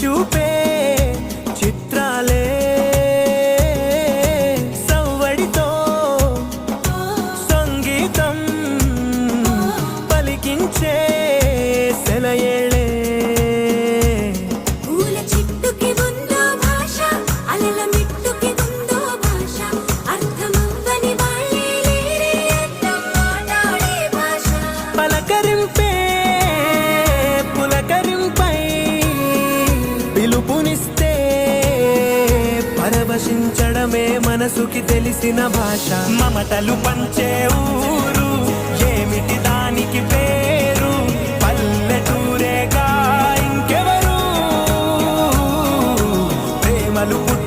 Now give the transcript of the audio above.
చూపే చిత్రాలే సవ్వడితో సంగీతం పలికించే పిలుపునిస్తే పరవశించడమే మనసుకి తెలిసిన భాష. మమతలు పంచే ఊరు ఏమిటి దానికి పేరు? పల్లెటూరేగా ఇంకెవరు? ప్రేమలు పుట్టి